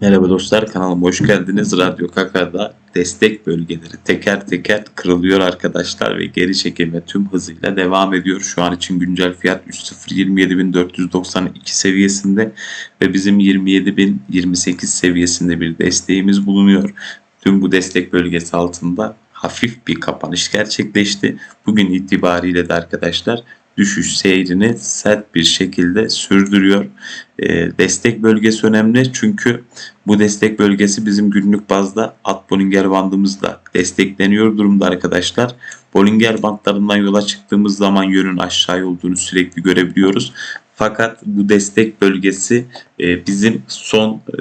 Merhaba dostlar kanalıma hoş geldiniz. Radyo Kaka'da destek bölgeleri teker teker kırılıyor arkadaşlar ve geri çekilme tüm hızıyla devam ediyor. Şu an için güncel fiyat 3027492 seviyesinde ve bizim 27028 seviyesinde bir desteğimiz bulunuyor. Tüm bu destek bölgesi altında hafif bir kapanış gerçekleşti. Bugün itibariyle de arkadaşlar düşüş seyrini sert bir şekilde sürdürüyor. E, destek bölgesi önemli çünkü bu destek bölgesi bizim günlük bazda alt Bollinger bandımızla destekleniyor durumda arkadaşlar. Bollinger bandlarından yola çıktığımız zaman yönün aşağı olduğunu sürekli görebiliyoruz. Fakat bu destek bölgesi e, bizim son e,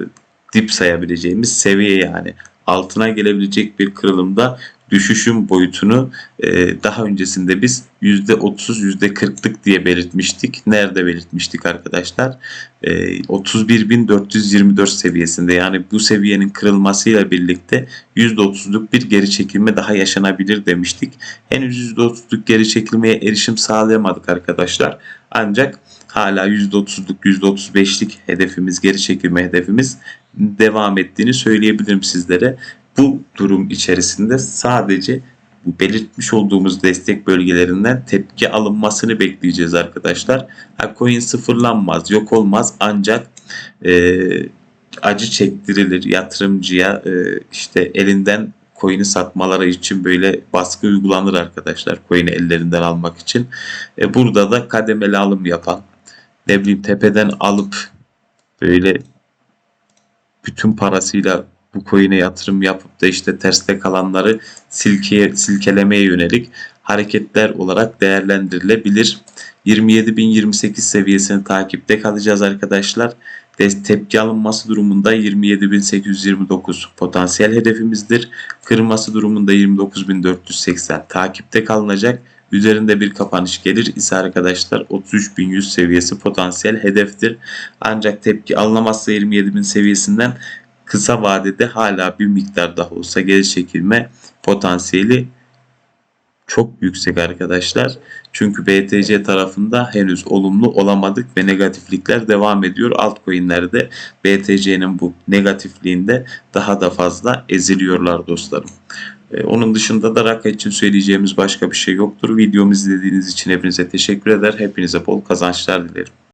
dip sayabileceğimiz seviye yani altına gelebilecek bir kırılımda düşüşün boyutunu e, daha öncesinde biz %30 %40'lık diye belirtmiştik. Nerede belirtmiştik arkadaşlar? E, 31.424 seviyesinde yani bu seviyenin kırılmasıyla birlikte %30'luk bir geri çekilme daha yaşanabilir demiştik. Henüz %30'luk geri çekilmeye erişim sağlayamadık arkadaşlar. Ancak hala %30'luk %35'lik hedefimiz geri çekilme hedefimiz devam ettiğini söyleyebilirim sizlere. Bu durum içerisinde sadece bu belirtmiş olduğumuz destek bölgelerinden tepki alınmasını bekleyeceğiz arkadaşlar. Ha, coin sıfırlanmaz, yok olmaz ancak e, acı çektirilir yatırımcıya e, işte elinden coin'i satmaları için böyle baskı uygulanır arkadaşlar coin'i ellerinden almak için. E, burada da kademeli alım yapan ne bileyim tepeden alıp böyle bütün parasıyla bu coin'e yatırım yapıp da işte terste kalanları silkeye, silkelemeye yönelik hareketler olarak değerlendirilebilir. 27.028 seviyesini takipte kalacağız arkadaşlar. Tepki alınması durumunda 27.829 potansiyel hedefimizdir. Kırılması durumunda 29.480 takipte kalınacak. Üzerinde bir kapanış gelir ise arkadaşlar 33.100 seviyesi potansiyel hedeftir. Ancak tepki alınamazsa 27.000 seviyesinden kısa vadede hala bir miktar daha olsa geri çekilme potansiyeli çok yüksek arkadaşlar. Çünkü BTC tarafında henüz olumlu olamadık ve negatiflikler devam ediyor. Altcoin'lerde BTC'nin bu negatifliğinde daha da fazla eziliyorlar dostlarım. Ee, onun dışında da Raka için söyleyeceğimiz başka bir şey yoktur. Videomu izlediğiniz için hepinize teşekkür eder. Hepinize bol kazançlar dilerim.